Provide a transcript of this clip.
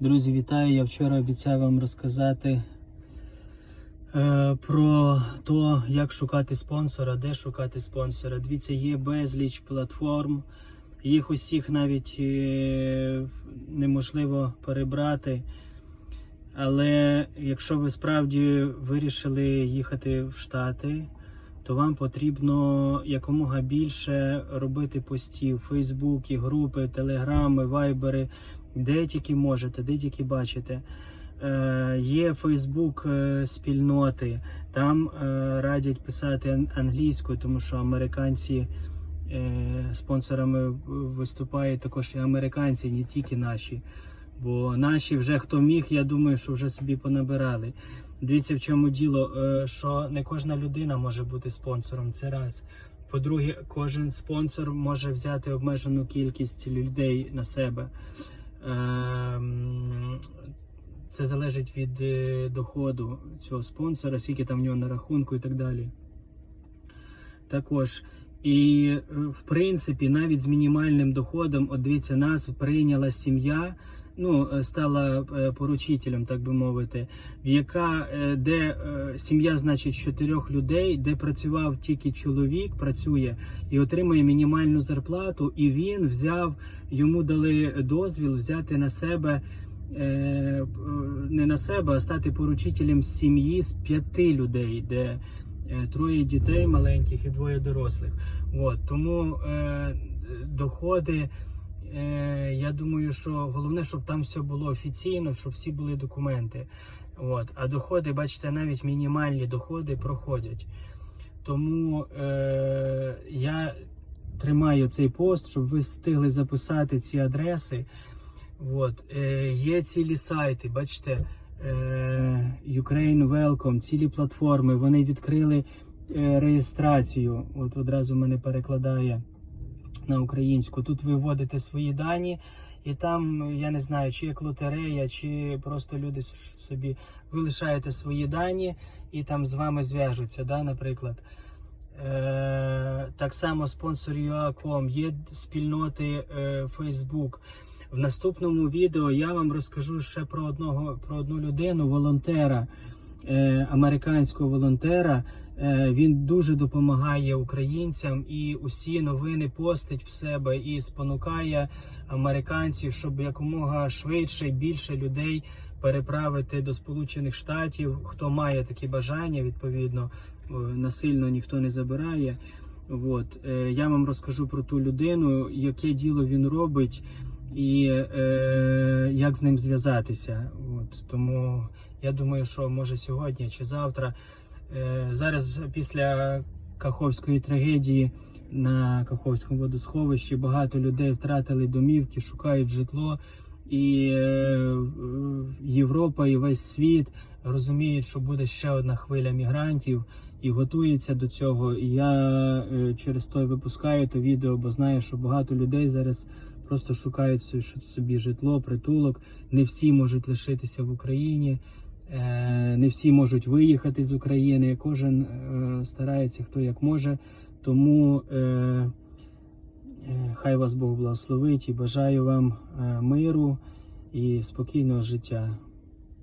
Друзі, вітаю! Я вчора обіцяв вам розказати е, про те, як шукати спонсора, де шукати спонсора. Дивіться, є безліч платформ, їх усіх навіть е, неможливо перебрати. Але якщо ви справді вирішили їхати в Штати, то вам потрібно якомога більше робити постів, Фейсбуки, групи, телеграми, вайбери, де тільки можете, де тільки бачите. Е, є Фейсбук спільноти, там е, радять писати англійською, тому що американці е, спонсорами виступають також і американці, не тільки наші. Бо наші вже хто міг, я думаю, що вже собі понабирали. Дивіться, в чому діло, е, що не кожна людина може бути спонсором. Це раз. По-друге, кожен спонсор може взяти обмежену кількість людей на себе. Ем, Це залежить від е, доходу цього спонсора, скільки там в нього на рахунку і так далі. Також. І е, в принципі, навіть з мінімальним доходом, от дивіться, нас прийняла сім'я, ну е, стала е, поручителем, так би мовити, в яка де сім'я, значить, чотирьох людей, де працював тільки чоловік, працює і отримує мінімальну зарплату, і він взяв, йому дали дозвіл взяти на себе. Не на себе, а стати поручителем сім'ї з п'яти людей, де троє дітей маленьких і двоє дорослих. От, тому е, доходи, е, я думаю, що головне, щоб там все було офіційно, щоб всі були документи. От, а доходи, бачите, навіть мінімальні доходи проходять. Тому е, я тримаю цей пост, щоб ви встигли записати ці адреси. От, е, є цілі сайти, бачите, е, Ukraine Welcome, цілі платформи, вони відкрили е, реєстрацію. От одразу мене перекладає на українську. Тут ви вводите свої дані, і там я не знаю, чи як лотерея, чи просто люди собі ви лишаєте свої дані і там з вами зв'яжуться, да, наприклад. Е, так само sponsor.ua.com, є спільноти е, Facebook. В наступному відео я вам розкажу ще про одного про одну людину, волонтера, е, американського волонтера. Е, він дуже допомагає українцям і усі новини постить в себе і спонукає американців, щоб якомога швидше і більше людей переправити до Сполучених Штатів. Хто має такі бажання, відповідно насильно ніхто не забирає. От е, я вам розкажу про ту людину, яке діло він робить і е, як з ним зв'язатися. От тому я думаю, що може сьогодні чи завтра. Е, зараз після Каховської трагедії на Каховському водосховищі багато людей втратили домівки, шукають житло. І е, Європа і весь світ розуміють, що буде ще одна хвиля мігрантів і готується до цього. І я е, через то випускаю те відео, бо знаю, що багато людей зараз просто шукають собі- житло, притулок. Не всі можуть лишитися в Україні, е, не всі можуть виїхати з України. Кожен е, старається хто як може. Тому хай вас Бог благословить і бажаю вам миру і спокійного життя.